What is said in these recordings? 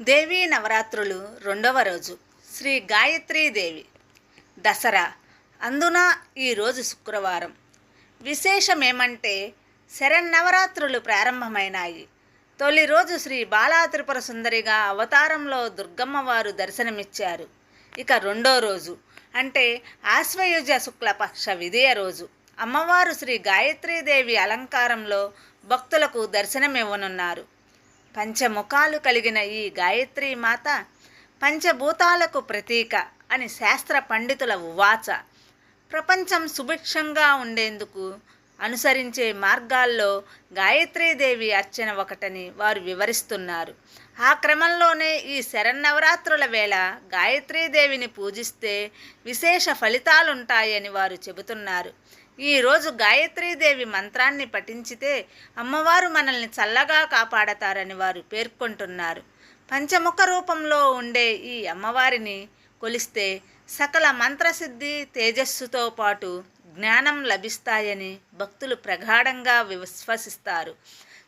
దేవీ నవరాత్రులు రెండవ రోజు. శ్రీ గాయత్రీదేవి దసరా. అందున ఈరోజు శుక్రవారం. విశేషమేమంటే శరన్నవరాత్రులు ప్రారంభమైనాయి. తొలి రోజు శ్రీ బాలా త్రిపుర సుందరిగా అవతారంలో దుర్గమ్మ వారు దర్శనమిచ్చారు. ఇక రెండో రోజు. అంటే ఆశ్వయుజ శుక్ల పక్ష రోజు. అమ్మవారు శ్రీ గాయత్రీదేవి అలంకారంలో భక్తులకు దర్శనమివ్వనున్నారు. పంచముఖాలు కలిగిన ఈ గాయత్రీ మాత పంచభూతాలకు ప్రతీక అని శాస్త్ర పండితుల ఉవాచ. ప్రపంచం సుభిక్షంగా ఉండేందుకు అనుసరించే మార్గాల్లో గాయత్రీదేవి అర్చన ఒకటని వారు వివరిస్తున్నారు. ఆ క్రమంలోనే ఈ శరన్నవరాత్రుల వేళ గాయత్రీదేవిని పూజిస్తే విశేష ఫలితాలుంటాయని వారు చెబుతున్నారు. ఈరోజు గాయత్రీదేవి మంత్రాన్ని పఠించితే అమ్మవారు మనల్ని చల్లగా కాపాడతారని వారు పేర్కొంటున్నారు. పంచముఖ రూపంలో ఉండే ఈ అమ్మవారిని కొలిస్తే సకల మంత్రసిద్ధి తేజస్సుతో పాటు జ్ఞానం లభిస్తాయని భక్తులు ప్రగాఢంగా విశ్వసిస్తారు.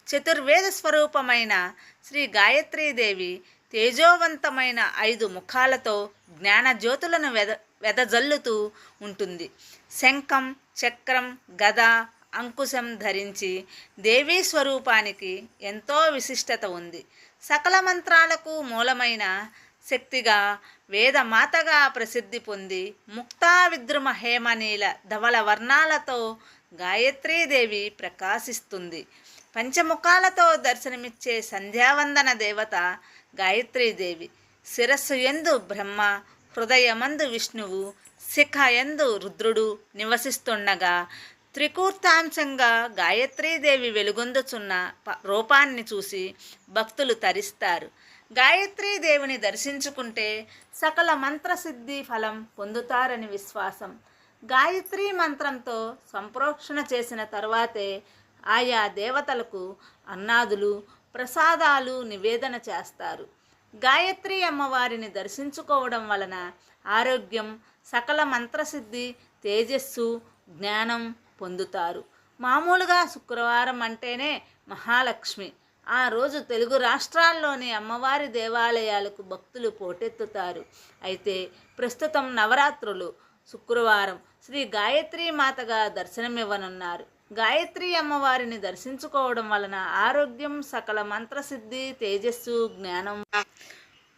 చతుర్వేద స్వరూపమైన శ్రీ గాయత్రీదేవి తేజోవంతమైన ఐదు ముఖాలతో జ్ఞానజ్యోతులను వెద వెదజల్లుతూ ఉంటుంది. శంఖం చక్రం గద అంకుశం ధరించి దేవీ స్వరూపానికి ఎంతో విశిష్టత ఉంది. సకల మంత్రాలకు మూలమైన శక్తిగా వేదమాతగా ప్రసిద్ధి పొంది ముక్తా విద్రుమ హేమనీల ధవల వర్ణాలతో గాయత్రీదేవి ప్రకాశిస్తుంది. పంచముఖాలతో దర్శనమిచ్చే సంధ్యావందన దేవత గాయత్రీదేవి. శిరస్సు ఎందు బ్రహ్మ హృదయమందు విష్ణువు శిఖ ఎందు రుద్రుడు నివసిస్తుండగా త్రికూర్తాంశంగా గాయత్రీదేవి వెలుగొందుచున్న ప- రూపాన్ని చూసి భక్తులు తరిస్తారు. గాయత్రీ దేవిని దర్శించుకుంటే సకల మంత్రసిద్ధి ఫలం పొందుతారని విశ్వాసం. గాయత్రీ మంత్రంతో సంప్రోక్షణ చేసిన తర్వాతే ఆయా దేవతలకు అన్నాదులు ప్రసాదాలు నివేదన చేస్తారు. గాయత్రి అమ్మవారిని దర్శించుకోవడం వలన ఆరోగ్యం సకల మంత్రసిద్ధి తేజస్సు జ్ఞానం పొందుతారు. మామూలుగా శుక్రవారం అంటేనే మహాలక్ష్మి. ఆ రోజు తెలుగు రాష్ట్రాల్లోని అమ్మవారి దేవాలయాలకు భక్తులు పోటెత్తుతారు. అయితే ప్రస్తుతం నవరాత్రులు శుక్రవారం. శ్రీ గాయత్రీ మాతగా దర్శనమివ్వనున్నారు. గాయత్రి అమ్మవారిని దర్శించుకోవడం వలన ఆరోగ్యం సకల మంత్రసిద్ధి తేజస్సు జ్ఞానం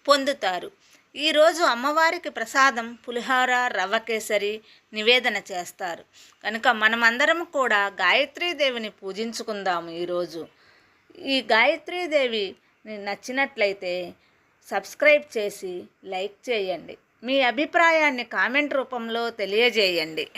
పొందుతారు. ఈరోజు అమ్మవారికి ప్రసాదం పులిహార రవ్వ కేసరి నివేదన చేస్తారు. కనుక మనమందరం కూడా గాయత్రీదేవిని పూజించుకుందాము ఈరోజు ఈ గాయత్రీదేవి నచ్చినట్లయితే సబ్స్క్రైబ్ చేసి లైక్ చేయండి. మీ అభిప్రాయాన్ని కామెంట్ రూపంలో తెలియజేయండి.